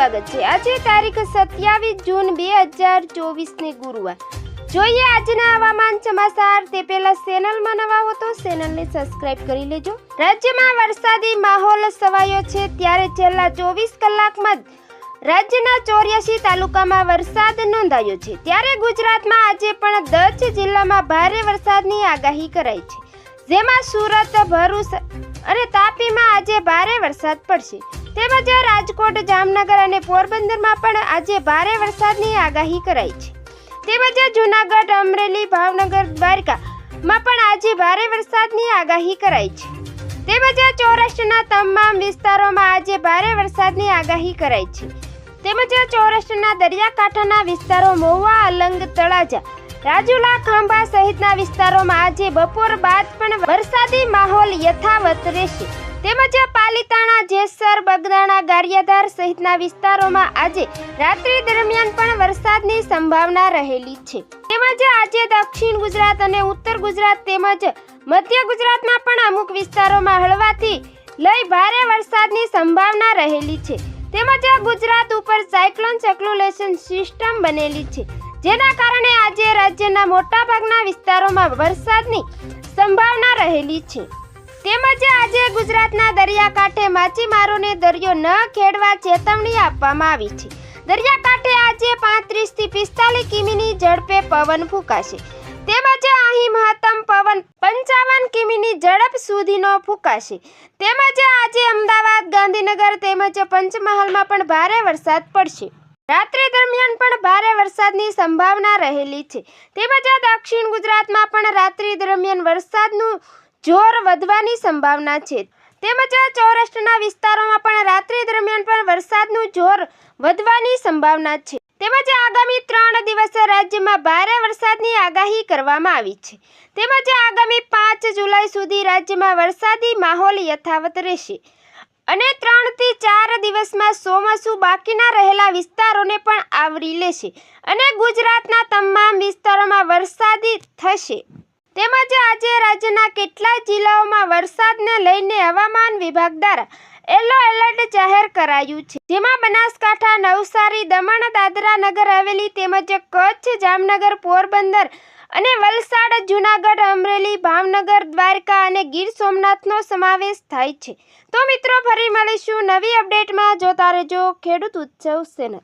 સ્વાગત છે. આજે તારીખ સત્યાવીસ જૂન બે હજાર ચોવીસને ગુરુવાર. જોઈએ આજના હવામાન સમાચાર. તે પહેલા ચેનલમાં નવા હો તો ચેનલને સબસ્ક્રાઇબ કરી લેજો. રાજ્યમાં વરસાદી માહોલ સવાયો છે. ત્યારે છેલ્લા ચોવીસ કલાકમાં રાજ્યના ચોર્યાસી તાલુકામાં વરસાદ નોંધાયો છે. ત્યારે ગુજરાતમાં આજે પણ દસ જિલ્લામાં ભારે વરસાદની આગાહી કરાઈ છે. જેમાં સુરત, ભરૂચ અને તાપીમાં આજે ભારે વરસાદ પડશે. તેમજ રાજકોટ, જામનગર અને પોરબંદરમાં પણ આજે ભારે વરસાદની આગાહી કરાઈ છે. તેમજ જૂનાગઢ, અમરેલી, ભાવનગર દ્વારકામાં પણ આજે ભારે વરસાદની આગાહી કરાઈ છે. તેમજ સૌરાષ્ટ્રના તમામ વિસ્તારોમાં આજે ભારે વરસાદની આગાહી કરાઈ છે. તેમજ સૌરાષ્ટ્રના દરિયાકાંઠાના વિસ્તારો મહુવા, અલંગ, તળાજા રાજુલા ખાંભા સહિતના વિસ્તારોમાં આજે બપોર બાદ પણ વરસાદી માહોલ યથાવત રહેશે. તેમજ પાલિતાણા, જેસર, બગદાણા, ગારિયાધાર સહિતના વિસ્તારોમાં આજે રાત્રિ દરમિયાન પણ વરસાદની સંભાવના રહેલી છે. તેમજ આજે દક્ષિણ ગુજરાત અને ઉત્તર ગુજરાત તેમજ મધ્ય ગુજરાતમાં પણ અમુક વિસ્તારોમાં હળવાથી લઈ ભારે વરસાદની સંભાવના રહેલી છે. તેમજ ગુજરાત ઉપર સાયક્લોન સર્ક્યુલેશન સિસ્ટમ બનેલી છે. જેના કારણે આજે રાજ્યના મોટાભાગના વિસ્તારોમાં વરસાદની સંભાવના રહેલી છે. તેમજ આજે ગુજરાતના દરિયાકાંઠે માછીમારોને દરિયો ન ખેડવા ચેતવણી આપવામાં આવી છે. દરિયાકાંઠે આજે પાંત્રીસથી પિસ્તાલીસ કિમીની ઝડપે પવન ફૂંકાશે. તેમજ અહીં મહત્તમ પવન પંચાવન કિમીની ઝડપ સુધીનો ફૂંકાશે. તેમજ આજે અમદાવાદ, ગાંધીનગર તેમજ પંચમહાલમાં પણ ભારે વરસાદ પડશે. રાત્રિ દરમિયાન પણ ભારે વરસાદની સંભાવના રહેલી છે. તેમજ આ દક્ષિણ ગુજરાતમાં પણ રાત્રિ દરમિયાન વરસાદનું જોર વધવાની સંભાવના છે. તેમજ આ સૌરાષ્ટ્રના વિસ્તારોમાં પણ રાત્રિ દરમિયાન પણ વરસાદનું જોર વધવાની સંભાવના છે. તેમજ આગામી ત્રણ દિવસ રાજ્યમાં ભારે વરસાદની આગાહી કરવામાં આવી છે. તેમજ આગામી પાંચ જુલાઈ સુધી રાજ્યમાં વરસાદી માહોલ યથાવત રહેશે. અને ત્રણ દિવસમાં ચોમાસું બાકીના રહેલા વિસ્તારોને પણ આવરી લેશે અને ગુજરાતના તમામ વિસ્તારોમાં વરસાદી થશે. તેમજ આજે રાજ્યના કેટલાક જિલ્લાઓમાં વરસાદને લઈને હવામાન વિભાગ દ્વારા યલો એલર્ટ જાહેર કરાયું છે. જેમાં બનાસકાંઠા, નવસારી, દમણ, દાદરા નગર હવેલી તેમજ કચ્છ, જામનગર, પોરબંદર અને વલસાડ, જૂનાગઢ, અમરેલી, ભાવનગર, દ્વારકા અને ગીર સોમનાથનો સમાવેશ થાય છે. તો મિત્રો, ફરી મળીશું નવી અપડેટમાં. જોતા રહેજો ખેડૂત ઉત્સવ ચેનલ